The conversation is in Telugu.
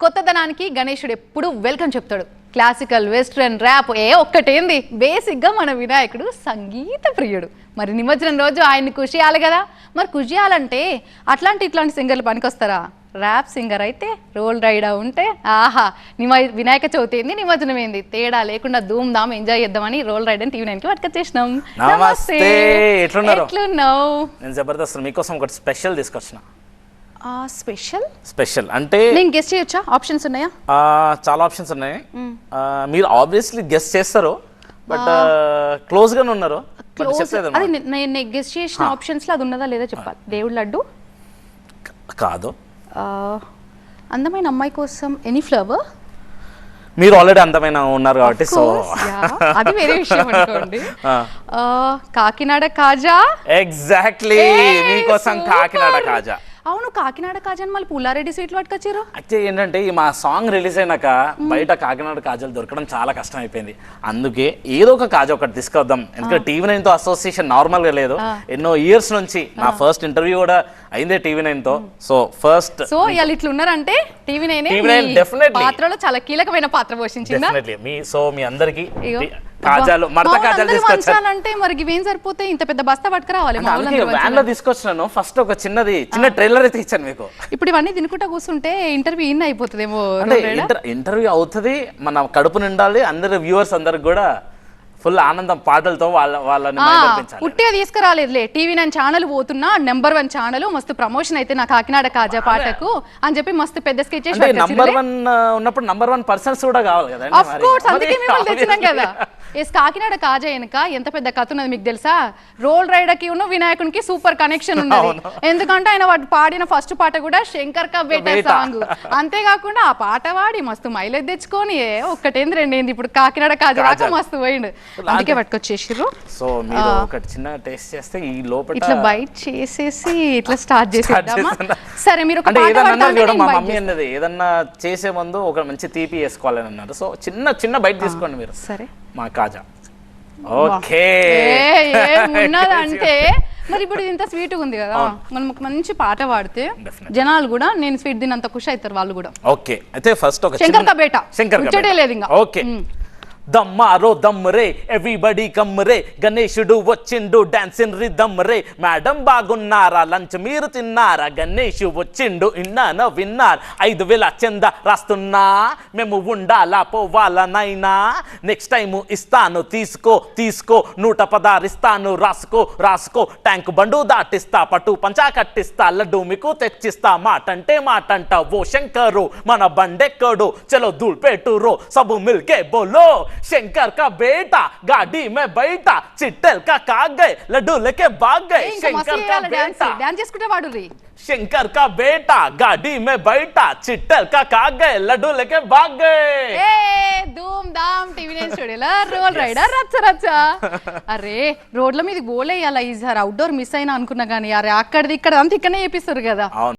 కొత్తదనానికి గణేశుడు ఎప్పుడు వెల్కమ్ చెప్తాడు. క్లాసికల్ వెస్ట్రన్ ర్యాప్ ఏ ఒక్కటేంది? బేసిక్గా మన వినాయకుడు సంగీత ప్రియుడు. మరి నిమజ్జనం రోజు ఆయన్ని కుషియాలి కదా? మరి కుషియాలంటే అట్లాంటి ఇట్లాంటి సింగర్లు పనికొస్తారా? ర్యాప్ సింగర్ అయితే రోల్ రైడా ఉంటే ఆహా నిమ వినాయక చవితి ఏంది నిమజ్జనం ఏంది? తేడా లేకుండా ధూమ్ ధామ్ ఎంజాయ్ చేద్దామని రోల్ రైడ్ అని టీవీ నైన్కి పట్టుకొచ్చేసినాం. నమస్తే. ఎట్లున్నారు? ఎట్లున్నావు? నేను జబర్దస్త్ మీకోసం ఒకటి స్పెషల్ తీసుకొచ్చిన. స్పెషల్ స్పెషల్ అంటే నేను గెస్ట్ చేయొచ్చా? ఆప్షన్స్ ఉన్నాయా? చాలా ఆప్షన్స్ ఉన్నాయి. మీరు ఆబ్వియస్లీ గెస్ట్ చేస్తారు బట్ క్లోజ్ గానే ఉన్నారు అది నేను గెస్ట్ చేసిన ఆప్షన్స్లో అది ఉన్నదా లేదా చెప్పాలి. దేవుడి లడ్డు? కాదు. అందమైన అమ్మాయి కోసం ఎనీ ఫ్లవర్ మీరు ఆల్రెడీ అందమైన ఉన్నారు కాబట్టి సో అది వేరే విషయం అనుకోండి. కాకినాడ కాజా? ఎగ్జాక్ట్లీ మీకోసం. కాకినాడ కాజా. అవును కాకినాడ కాజా అని మళ్ళీ పుల్లారెడ్డి స్వీట్లు పట్టుకొచ్చారు. అయితే ఏంటంటే ఈ మా సాంగ్ రిలీజ్ అయినాక బయట కాకినాడ కాజాలు దొరకడం చాలా కష్టం అయిపోయింది అందుకే ఏదో ఒక కాజా ఒకటి తీసుకొద్దాం. ఎందుకంటే టీవీ నైన్తో అసోసియేషన్ నార్మల్గా లేదు ఎన్నో ఇయర్స్ నుంచి నా ఫస్ట్ ఇంటర్వ్యూ కూడా అయిందే టీవీ నైన్తో సో ఫస్ట్ సో ఇవాళ ఇట్లా ఉన్నారంటే TV nine TV nine definitely. పాత్రలో చాలా కీలకమైన పాత్ర పోషించిందా? డెఫినెట్లీ మీ సో మీ అందరికి. కాజాలు మడత కాజాలు మరి ఇవేం సరిపోతే ఇంత పెద్ద బస్తా పట్టుకురావాలి వ్యాన్లో తీసుకొచ్చినాను. ఫస్ట్ ఒక చిన్నది చిన్న ట్రైలర్ అయితే ఇచ్చాను మీకు ఇప్పుడు ఇవన్నీ తినుకుంటా కూర్చుంటే ఇంటర్వ్యూ ఇన్ అయిపోతుందేమో అంటే? ఇంటర్ ఇంటర్వ్యూ అవుతుంది మన కడుపు నిండాలి అందరు వ్యూవర్స్ అందరికి కూడా ఫుల్ ఆనందం పాటలతో వాళ్ళ వాళ్ళని ఉట్టిగా తీసుకురాలేదులే టీవీ నైన్ ఛానల్ పోతున్నా నెంబర్ వన్ ఛానల్ మస్తు ప్రమోషన్ అయితే నా కాకినాడ కాజా పాటకు అని చెప్పి మస్తు పెద్ద స్కెచ్ నంబర్ వన్ ఉన్నప్పుడు నంబర్ వన్ పర్సన్స్ కూడా కావాలి. కోర్స్ అందుకే మిమ్మల్ని తెచ్చినాం. కదా ఎస్ కాకినాడ కాజా వెనక ఎంత పెద్ద కథ ఉన్నది మీకు తెలుసా? రోల్ రైడర్కి ఉన్న వినాయకునికి సూపర్ కనెక్షన్ ఉన్నది. ఎందుకంటే ఆయన వాడు పాడిన ఫస్ట్ పాట కూడా శంకర్ కా బేటా బేటా. సాంగ్. అంతేకాకుండా ఆ పాట వాడి మస్తు మైలేజ్ తెచ్చుకొని ఒక్కటేంది రెండేంది ఇప్పుడు కాకినాడ కాజా దాకా. మస్తు పోయిండు. అందుకే పట్టుకొచ్చేసిర్రు. సో మీరు ఒకటి చిన్న టేస్ట్ చేస్తే ఈ లోపల ఇట్లా బైట్ చేసేసి ఇట్లా స్టార్ట్ చేసేద్దామా. సరే మీరు ఒక పాట మా మమ్మీ అన్నది ఏదన్నా చేసే ముందు ఒక మంచి తీపి వేసుకోవాలని అన్నారు సో చిన్న చిన్న బయట తీసుకోండి మీరు. సరే. మా కాజా. ఓకే. ఉన్నదంటే మరి ఇప్పుడు ఇంత స్వీట్ ఉంది కదా. మనం ఒక మంచి పాట పాడితే. జనాలు కూడా నేను స్వీట్ తిన్నంత ఖుషి అవుతారు వాళ్ళు కూడా. ఓకే. అయితే ఫస్ట్ ఒక శంకర్ కబేటా. శంకర్. లేదు ఇంకా. ఓకే. దమ్మారో దమ్ రే ఎవ్రీబడి కమ్ రే. గణేశుడు వచ్చిండు డాన్సిన్ రిదమ్ రే. మేడం బాగున్నారా లంచ్ మీరు తిన్నారా? గణేష్ వచ్చిండు ఇన్నాన విన్నారు? ఐదు వేల చంద రాస్తున్నా మేము ఉండాలా పోవాలనైనా నెక్స్ట్ టైం ఇస్తాను తీసుకో తీసుకో నూట పదారిస్తాను రాసుకో రాసుకో. ట్యాంక్ బండు దాటిస్తా పటు పంచా కట్టిస్తా లడ్డు మీకు తెచ్చిస్తా. మాటంటే మాటంట ఓ శంకరు మన బండెక్కడు చలో ధూళ్ రో సబు మిల్కే బోలో. శంకర్ కా बेटा गाड़ी మే बैठा चिट्टल కా काग गए लड्डू लेके भाग गए शंकर का बेटा డాన్స్? చేసుకుంటే వాడు రీ. శంకర్ కా बेटा गाड़ी మే बैठा चिट्टल కా काग गए लड्डू लेके भाग गए ధూమ్ ధామ్ టీవీ నేను చూడేలా రోల్ రైడర్ రచ్చ రచ్చ. అరే రోడ్ల మీద గోలేయాల ఈసారి? అవుట్డోర్ మిస్ అయినా అనుకున్నా కానీ అరే అక్కడిది ఇక్కడ అంత ఇక్కడనే చేపిస్తారు కదా. అవును.